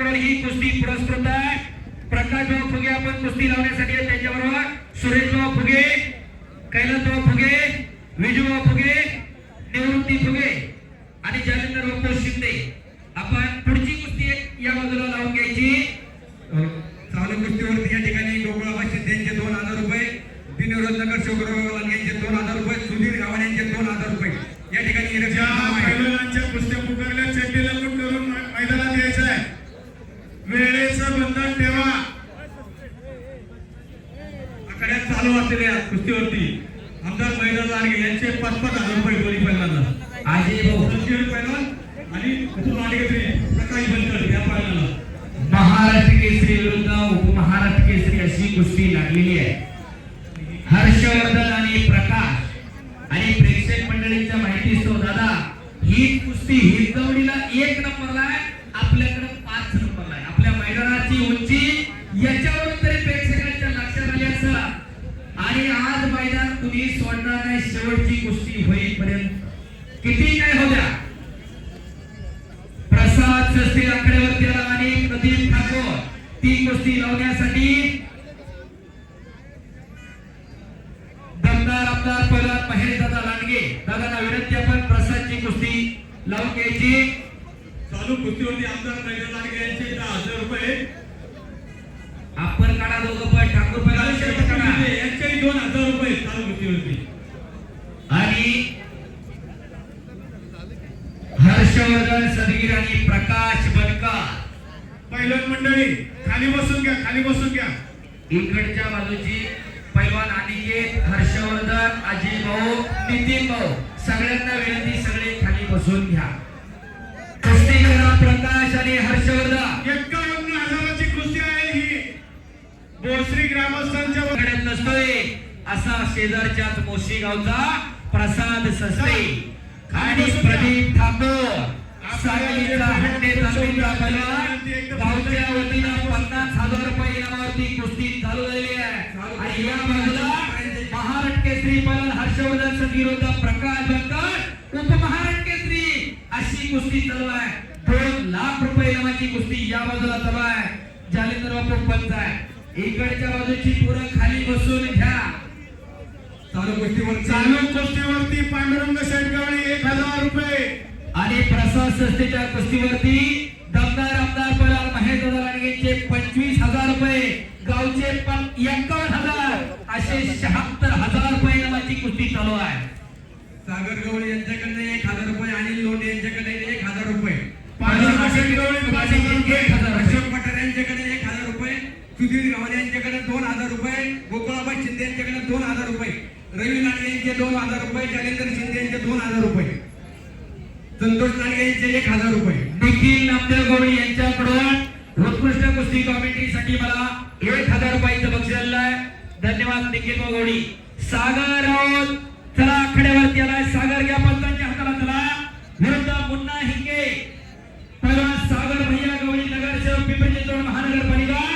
ही कुस्ती पुरस्कृत आहे. प्रकाशभाऊ फुगे आपण कुस्ती लावण्यासाठी त्यांच्याबरोबर. सुरेशभाऊ फुगे कैलासभाऊ फुगे विजूभाऊ फुगे निवृत्ती फुगे आणि जालिंदर बापू शिंदे आपण पुढची कुस्ती एक या बाजूला लावून घ्यायची चालू कुस्तीवरती या ठिकाणी गोकुळाबा शिंदे यांचे दोन हजार रुपये बिनविरोध नगर शिवगुरुवाला यांचे दोन हजार रुपये सुधीर गावाने यांचे दोन हजार रुपये या ठिकाणी ज्या निरीक्षण नाव आहे. पैलवानांच्या कुस्त्या पुकारल्या चड्डीला लूट करून मै- मैदानात यायचं आहे वेळेचं बंधन ठेवा आकड्यात चालू असलेल्या कुस्तीवरती आमदार मैदान लांडगे यांचे पाच पाच हजार रुपये संजीव पैलवान आणि प्रकाश बनकर या पैलवानाला महाराष्ट्र केसरी विरुद्ध उपमहाराष्ट्र केसरी अशी कुस्ती लागलेली आहे. हर्षवर्धन आणि प्रकाश आणि प्रेक्षक मंडळीच्या माहितीस्तव दादा ही कुस्ती हिंदवडीला एक नंबरला आहे. आपल्याकडे पाच आकड्यावरती आला आणि प्रदीप ठाकूर. ती कुस्ती लावण्यासाठी दमदार आमदार पहिला महेश दादा लांडगे. दादांना विनंती आपण प्रसादची कुस्ती लावून घ्यायची. चालू कुस्तीवरती आमदार मैदान लांडगे यांचे दहा हजार रुपये. आपण काढा दोघं पण ठाकूर पहिला यांच्याही दोन हजार रुपये चालू कुस्तीवरती. आणि हर्षवर्धन सदगीर आणि प्रकाश बनकर. पैलवान मंडळी खाली बसून घ्या खाली बसून घ्या. इकडच्या बाजूची पैलवान अनिकेत हर्षवर्धन अजय भाऊ नितीन भाऊ सगळ्यांना विनंती सगळे खाली बसून घ्या. कुस्ती करा प्रकाश आणि हर्षवर्धन. एक्कावन्न हजाराची कुस्ती आहे ही. बोसरी ग्रामस्थांच्या कडे नसतोय असा शेजारच्याच मोशी गावचा प्रसाद सस्ते. आणि प्रदीप ठाकूर सांगलीचा हंडे तालमीचा पैलवान गावच्या वतीनं पन्नास हजार रुपये इनामावरती कुस्ती चालू झालेली आहे. आणि या बाजूला महाराष्ट्र केसरी पैलवान हर्षवर्धन संविरोध प्रकाश बनकर उपमहाराष्ट्र केसरी अशी कुस्ती चालू आहे. दोन लाख रुपये इनामाची कुस्ती या बाजूला चालू आहे. जालिंदर बापू पंच आहे. इकडच्या बाजूची पुरं खाली बसून घ्या. चालू कुस्तीवर चालू कुस्तीवरती पांडुरंग शेटगावणे एक हजार रुपये. आणि प्रसाद संस्थेच्या कुस्तीवरती दमदार आमदार परार महेश दादा लांडगेंचे पंचवीस हजार रुपये गावचे पण एकावन्न हजार असे शहात्तर हजार रुपये नावाची कुस्ती चालू आहे. सागर गवळी यांच्याकडे एक हजार रुपये अनिल लोंढे यांच्याकडे एक हजार रुपये. एक हजार. अशोक पठार यांच्याकडे एक हजार रुपये. सुधीर गावले यांच्याकडे दोन हजार रुपये. गोकुळाबा शिंदे यांच्याकडे दोन हजार रुपये. रवी लांडगे यांचे दोन हजार रुपये जालिंदर शिंदे यांचे दोन हजार रुपये. संतोष लांडगे यांचे एक हजार रुपये. निखिल नामदेव गवळी यांच्याकडून उत्कृष्ट कुस्ती कॉमेंट्रीसाठी मला एक हजार रुपयाचं बक्षीस आलेलं आहे. धन्यवाद निखिल गवळी सागर राऊत चला आखड्यावरती आलाय. सागर घ्या पंचांच्या हाताला चला. विरुद्ध मुन्ना हिंगे. पहिलवान सागर भैया गवळी नगर नगरसेवक पिंपरी चिंचवड महानगरपालिका.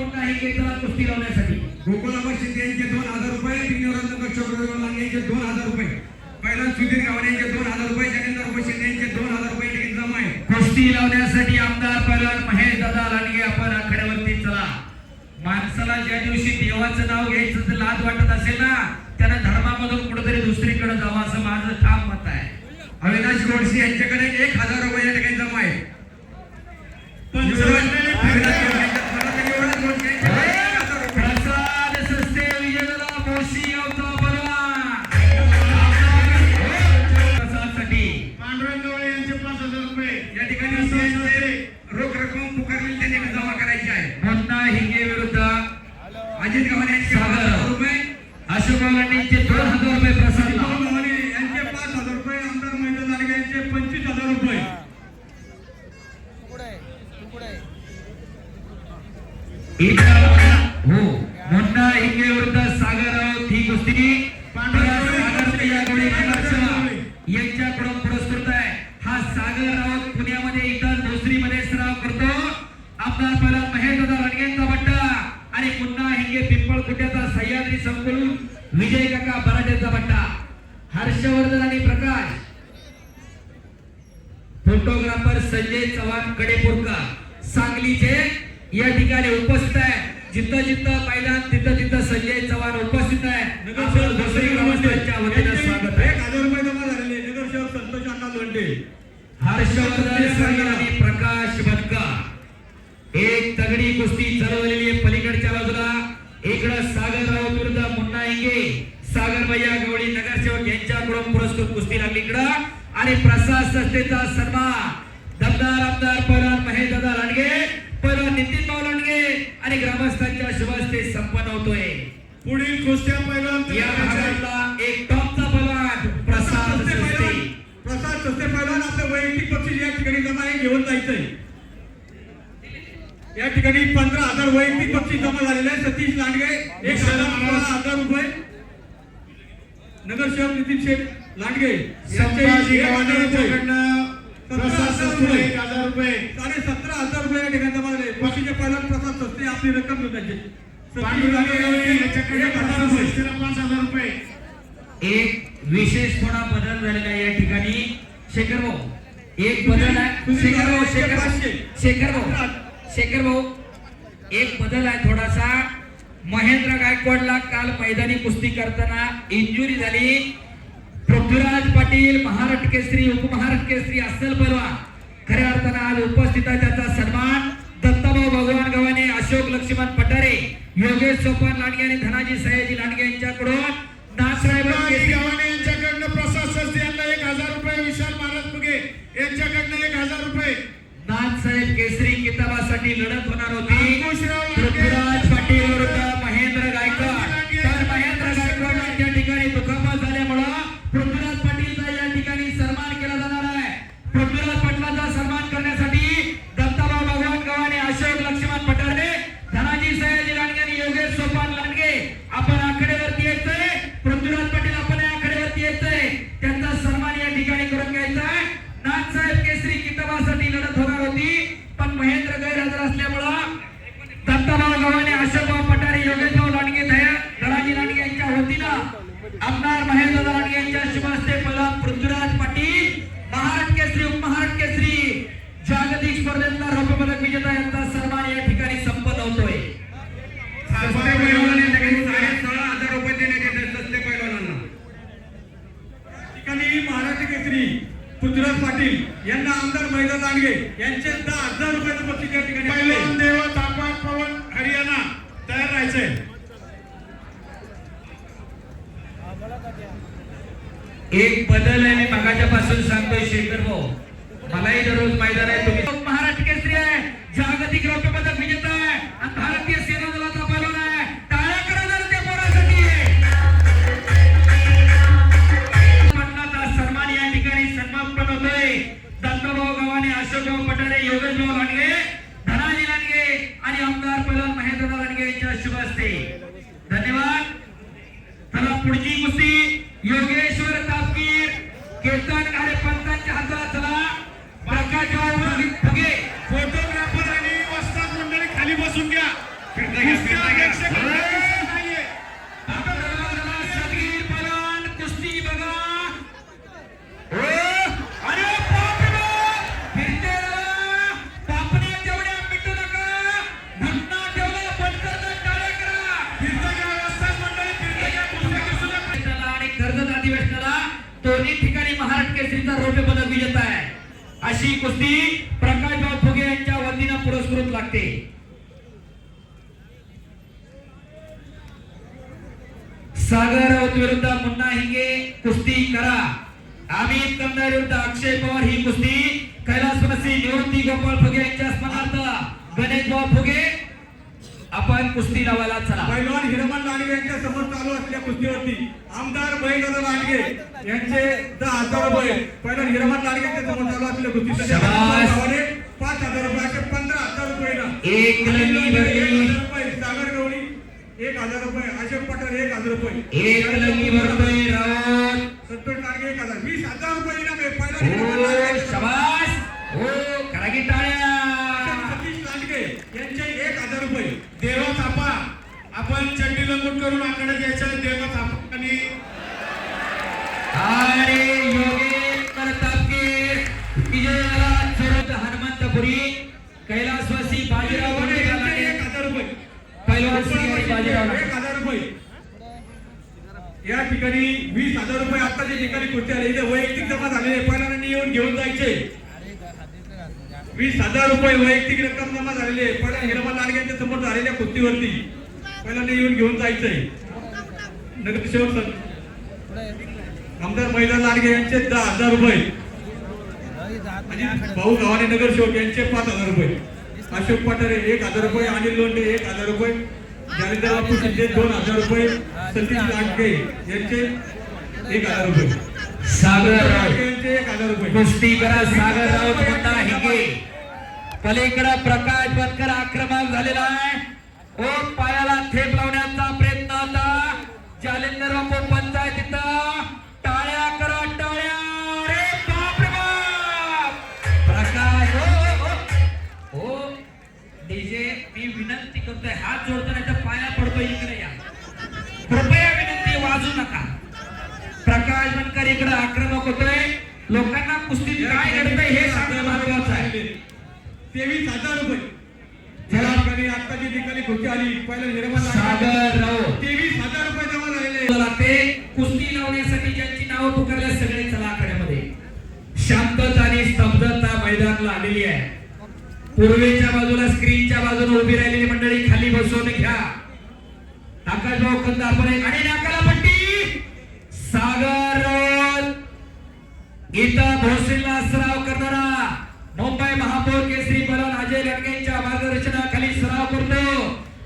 सागर राऊत आणि मुन्ना हिंगे चला कुस्ती लावण्यासाठी. गोकुळाबा शिंदे यांचे दोन हजार रुपये बिनविरोध चक्रवर्ती लांडगे यांचे दोन हजार रुपये. पहिला सुधीर गावडे यांचे दोन हजार रुपये जालिंदर रुपये शिंदे यांचे दोन हजार रुपये ठिकाणी जमा आहे. कुस्ती लावण्यासाठी आमदार पहिलवान महेश दादा लांडगे आपण आखाड्यावरती चला. माणसाला ज्या दिवशी देवाचं नाव घ्यायचं लाज वाटत असेल ना त्यानं धर्मामधून कुठेतरी दुसरीकडे जावं असं माझं ठाम मत आहे. अविनाश गोडसे यांच्याकडे एक हजार रुपये या ठिकाणी जमा आहे. पंचमंडळी त्यांनी जमा करायची आहे. मुन्ना हिंगे विरुद्ध अजित गव्हाणे हजार रुपये. अशोक दोन हजार रुपये प्रसाद राऊत पुण्यामध्ये इतर दुसरीमध्ये सराव करतो. आमदार पहिला महेश दादा लांडगेंचा बट्टा आणि मुन्ना हिंगे पिंपळ कुट्याचा सह्याद्री संकुल विजय काका बराटेचा बट्टा. हर्षवर्धन आणि प्रकाश. फोटोग्राफर संजय चव्हाण कडेपूरकर. सांगलीचे या ठिकाणी उपस्थित आहे. जिथं जिथं मैदान तिथं तिथं संजय चव्हाण उपस्थित आहे. आपलं दुसरी ग्रामस्थांच्या वतीनं स्वागत आहे. एक हजार रुपये जमा झालेले. नगरसेवक संतोष अण्णा लोंढे. हर्षवर्धन आणि प्रकाश बनकर एक तगडी कुस्ती चालवलेली आहे पलीकडच्या बाजूला. इकडं सागर राऊत विरुद्ध मुन्ना इंगे. सागर भैया गवळी नगरसेवक यांच्याकडून पुरस्कृत कुस्ती लागली इकडं. आणि प्रसाद संस्थेचा सन्मान दमदार आमदार पैलवान महेश दादा लांडगे. पैलवान नितीन भाऊ लांडगे. आणि ग्रामस्थांच्या शुभ संपन्न होतोय. पुढील कुस्त्या पैलवान या भागातला सस्ते पैलवान आपलं वैयक्तिक बक्षीस या ठिकाणी जमा आहे घेऊन जायचंय. या ठिकाणी पंधरा हजार वैयक्तिक बक्षीस जमा झालेले आहे सतीश लांडगे एक हजार रुपये. नगरसेवक नितीन शेठ लांडगे साडे सतरा हजार रुपये. या ठिकाणी जमा झाले. बक्षीचे पैलवान प्रसाद सस्ते आपली रक्कम लांडगे याच्याकडे एक विशेष थोडा बदल झालेला आहे या ठिकाणी. शेखर भाऊ. एक बदल आहे. शेखर भाऊ शेखर शेखर भाऊ. शेखर भाऊ. एक बदल आहे थोडासा. महेंद्र गायकवाडला काल मैदानी कुस्ती करताना इंजुरी झाली. पृथ्वीराज पाटील महाराष्ट्र केसरी उपमहाराष्ट्र केसरी असल परवा खऱ्या अर्थानं आज उपस्थित आहे त्याचा सन्मान. दत्ताभाऊ भगवान गव्हाणे अशोक लक्ष्मण पठारे योगेश सोपान लांडगे आणि धनाजी सयाजी लांडगे यांच्याकडून. માટેની લડત હોનારો सोळा हजार रुपये देण्यात येते सस्ते पैलवानांना ठिकाणी महाराष्ट्र केसरी पृथ्वीराज पाटील यांना आमदार महिला यांचे दहा हजार रुपयाचं बक्षीस या ठिकाणी पैलवान आहे. देव तापा पवन हरियाणा तयार राहायचंय एक बदल आहे मी मगाच्या पासून खाली बसून घ्या. कुस्ती बघा. अरे! फिरते राहा. पापण्या तेवढ्या मिटू नका. घटना पटकन करा. फिरता आणि कर्जत अधिवेशनाला दोन्ही ठिकाणी महाराष्ट्र केसरीचा रौप्य पदक विजेता आहे. अशी कुस्ती प्रकाशभाऊ फुगे यांच्या वतीनं पुरस्कृत लागते. सागर राऊत विरुद्ध मुन्ना हिंगे कुस्ती करा. अमित कंदार विरुद्ध अक्षय पवार ही कुस्ती. कैलासवासी निवृत्ती गोपाळ फुगे यांच्या स्मरणार्थ गणेश भाऊ फुगे आपण कुस्ती लावायला चला. पैलवान हिरमन लांडगे यांच्या समोर चालू असलेल्या कुस्तीवरती आमदार महेंद्र लांडगे यांचे दहा हजार रुपये पैलवान हिरमन लांडगे यांच्या समोर चालू असलेल्या कुस्ती पाच हजार रुपये पंधरा हजार रुपये एक लंगी भरली. एक हजार रुपये सागर गवळी एक हजार रुपये अशोक पठार एक हजार रुपये. एक लंगी भरतोय संतोष लांडगे एक हजार. वीस हजार रुपये इनाम आहे. हो लांडगे शबास. हो करा की टाळ्या. सतीश लांडगे यांचे एक हजार रुपये. देवा थापा. आपण चड्डी लंगूट करून आकडे द्यायचं देवा थापा आणि आणि योगेश प्रतापकीर विजयाला हनुमंतपुरी. कैलासवासी बाजीराव एक हजार रुपये. लांडगे. एक हजार रुपये. या ठिकाणी वीस हजार रुपये आताच्या ठिकाणी कुठे आले इथे वैयक्तिक जमा झालेले पहिल्यांदा येऊन घेऊन जायचे. वीस हजार रुपये वैयक्तिक रक्कम जमा झालेली आहे. पहिल्या हिरवा लाडग्यांच्या समोर झालेल्या कुस्तीवरती. पहिल्यांदा येऊन घेऊन जायचंय. नगरसेवक आमदार महिला लाडगे यांचे दहा हजार रुपये. आणि भाऊ गव्हाणे नगरसेवक यांचे पाच हजार रुपये. अशोक पठारे एक हजार रुपये अनिल लोंढे एक हजार रुपये. जालिंदर बापू शिंदे दोन हजार रुपये सतीश लाटके यांचे एक हजार रुपये. सागर यांचे एक हजार रुपये. कुस्ती करा सागर राऊत मुन्ना हिंगे. पलीकडे प्रकाश बनकर आक्रमक झालेला आहे. ओ पायाला थेप लावण्याचा प्रयत्न होता जालिंदर बापू पंचायत टाळ्या करा टाळ्या. अरे बाप. रे बाप प्रकाश हो. हो डीजे मी विनंती करतोय हात जोडतो तेवीस हजार रुपये. या ठिकाणी ठिकाणी खुर्ची आली निर्माण सागर तेवीस हजार रुपये जमा झालेले. ते कुस्ती लावण्यासाठी ज्यांची नावं पुकारल्या सगळे चला आखाड्यामध्ये. शांतता आणि स्तब्धता मैदानाला आलेली आहे. पूर्वेच्या बाजूला स्क्रीनच्या बाजूला उभी राहिलेली मंडळी खाली बसवून घ्या. आकाशभाऊ कंद आपण एक- आणि नाकाला पट्टी. सागर इथं सराव करणारा मुंबई महापौर केसरी पलन अजय लांडगेंच्या मार्गदर्शनाखाली सराव करतो.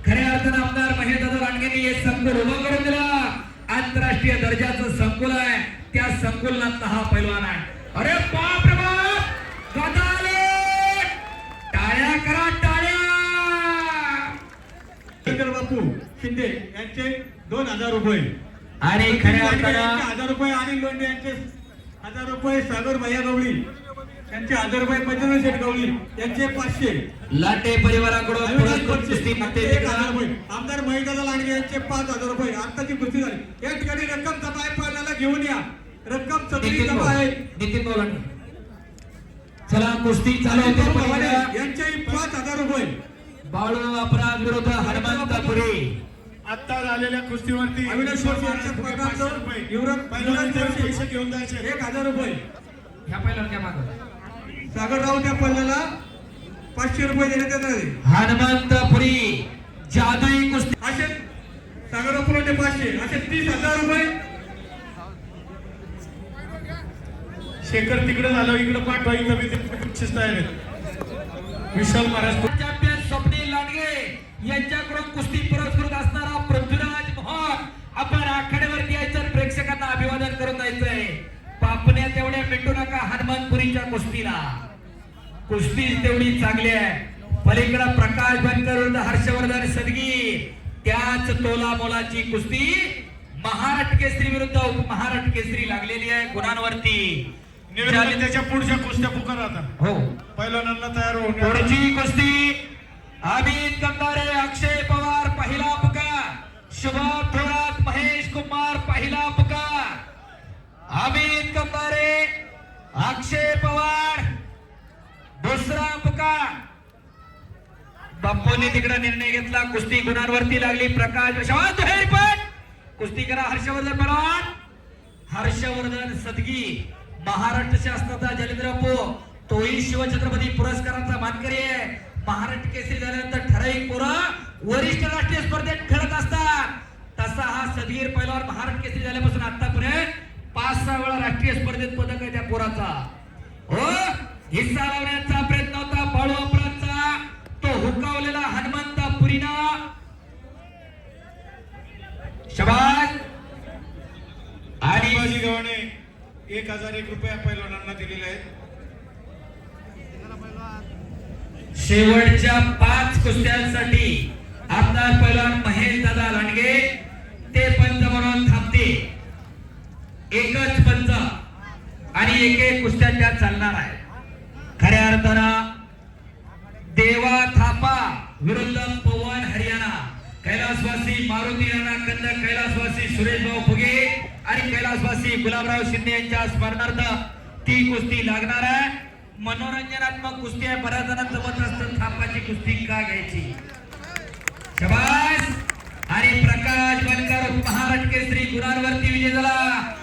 खऱ्या अर्थानं आमदार महेशदादा लांडगेंनी हे संकुल उभं करून दिला. आंतरराष्ट्रीय दर्जाचं संकुल आहे. त्या संकुलनात हा पैलवान आहे. अरे बाप रे बाप! गदाले! टाळ्या करा टाळ्या! शंकर बापू शिंदे यांचे दोन हजार रुपये. आणि खऱ्या हजार रुपये अनिल लोंढे यांचे हजार रुपये सागर भैया गवळी यांचे हजार रुपये पंचनाथ शेठ गवळी यांचे पाचशे. लाटे परिवाराकडून आमदार महिदादा लांडगे यांचे पाच हजार रुपये आत्ताची कुस्ती झाली. या ठिकाणी रक्कम आहे पाण्याला घेऊन या. रक्कम सगळी भाऊ. आहे. चला कुस्ती चालू होते. यांचेही पाच हजार रुपये बाळू अपराध विरुद्ध हनुमंतपुरी आता झालेल्या कुस्तीवरती अविनाश खोडसे यांच्या पाचशे पगारचं रुपये. युवराज पैसे घेऊन जायचे. एक हजार रुपये ह्या पहिला क्या मागं. सागरराव त्या पल्ल्याला पाचशे रुपये देण्यात येणार आहे हनुमंतपुरी जादुई कुस्ती. असे सागरराव पुरवठे पाचशे असे तीस हजार रुपये. शेखर तिकडे झालं इकडे पाठवा इथं ते बक्षीस तयार आहेत. विशाल महाराज चॅम्पियन स्वप्नील लांडगे यांच्याकडून कुस्ती पुरस्कृत असणारा पृथ्वीराज मोहन आपण आखाड्यावरती यायचं आणि प्रेक्षकांना अभिवादन करून जायचंय पापण्या तेवढ्या मिटू नका हनुमानपुरीच्या कुस्तीला. कुस्ती तेवढी चांगली आहे. पलीकडे प्रकाश बनकर हर्षवर्धन सदगी त्याच तोला मोलाची कुस्ती महाराष्ट्र केसरी विरुद्ध उपमहाराष्ट्र केसरी लागलेली आहे गुणांवरती. त्याच्या पुढच्या कुस्त्या पुकार हो. पहिल्यांदा तयार होऊन पुढची कुस्ती अमित कंदारे अक्षय पवार पहिला पुकार. शुभम थोरात महेश कुमार पहिला पुकार. अमित कंबारे अक्षय पवार दुसरा पुकार बाप्पूंनी तिकडे निर्णय घेतला कुस्ती गुणांवरती लागली प्रकाश दुहेरी पण. कुस्ती करा हर्षवर्धन पवार. हर्षवर्धन सदगी महाराष्ट्र शासनाचा जलेंद्र पो तोही शिवछत्रपती पुरस्काराचा मानकरी आहे. महाराष्ट्र केसरी झाल्यानंतर ठराविक पोरं वरिष्ठ राष्ट्रीय स्पर्धेत खेळत असतात. तसा हा सदगीर पैलवान महाराष्ट्र केसरी झाल्यापासून आतापर्यंत पाच सहा वेळा राष्ट्रीय स्पर्धेत पदक आहे त्या पोराचा. हो? हिस्सा लावण्याचा प्रयत्न होता बाळू अपराधचा तो हुकावलेला हनुमंत पुरीना शबाज आणि गव्हाणे एक हजार एक रुपया पैलवानांना दिलेले आहेत. शेवटच्या पाच कुस्त्यांसाठी आमदार पैलवान महेश दादा लांडगे ते थांबते एकच पंच आणि एक एक कुस्त्या चालणार आहे. खऱ्या अर्थानं देवा थापा विरुद्ध पवन हरियाणा. कैलासवासी मारुती राणा कंद कैलासवासी सुरेशभाऊ फुगे आणि कैलासवासी गुलाबराव शिंदे यांच्या स्मरणार्थ ती कुस्ती लागणार आहे. मनोरंजनात्मक कुस्ती आहे. बऱ्याच जणांना जमत असतं थापाची कुस्ती का घ्यायची? शबास! आणि प्रकाश बनकर महाराष्ट्र केसरी गुणांवरती विजय झाला.